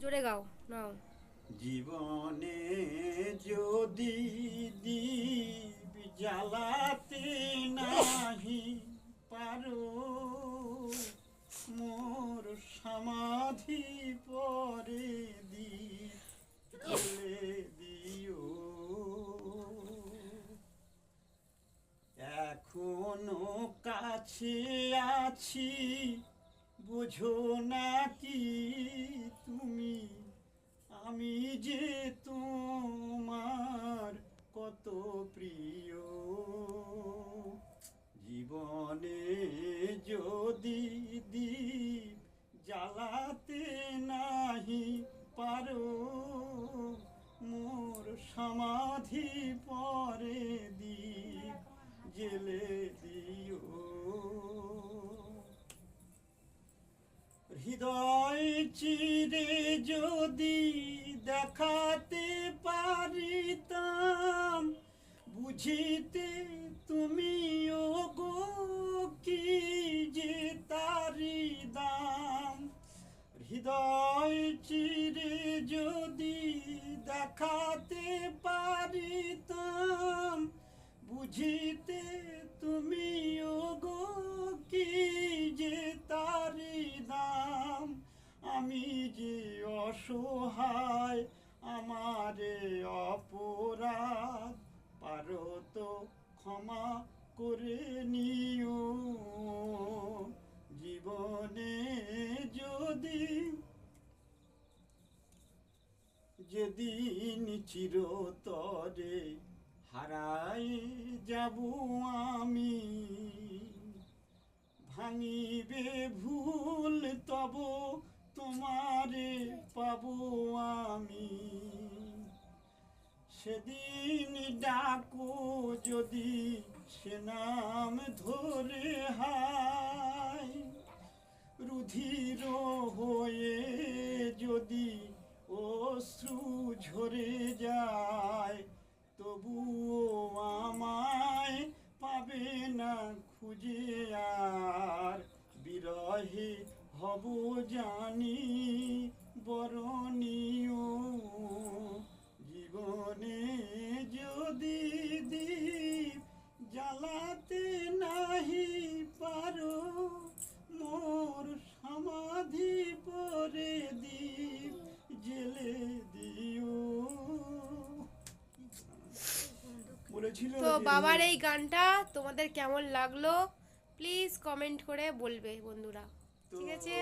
জোরে গাও, নাও। জীবনে যদি দীপ জ্বালাতে নাহি পারো, মোর সমাধি পরে জ্বলে দিও। এখনও কাছে আছি, বুঝো না কি তুমি, আমি যে তোমার কত প্রিয়। জীবনে যদি দীপ জ্বালাতে নাহি পারো, মোর সমাধি পরে চিরে যদি দেখাতে পারিতাম, বুঝিতে তুমিও গো কি যে তারি দাম। হৃদয় চিরে যদি দেখাতে পারিতাম, বুঝিতে তুমিও গো আমি যে অসহায়, আমারে অপরাধ, পারো তো ক্ষমা করে নিও। জীবনে যদি, যেদিন চিরতরে হারাই যাব আমি, ভাঙিবে ভুল তব তোমারে পাবো আমি। সেদিন ডাকো যদি সে নাম ধরে হায়। রুধির হয়ে যদি অশ্রু ঝরে যায়, তবুও আমায় পাবে না খুঁজে আর। বিরহে হব জানি বরণীয় জীবনে যদি দীপ জ্বালাতে নাহি পারো মোর সমাধি পরে দীপ জেলে দিও। বলেছিল তো বাবার এই গানটা তোমাদের কেমন লাগল? প্লিজ কমেন্ট করে বলবে বন্ধুরা। তো ঠিক আছে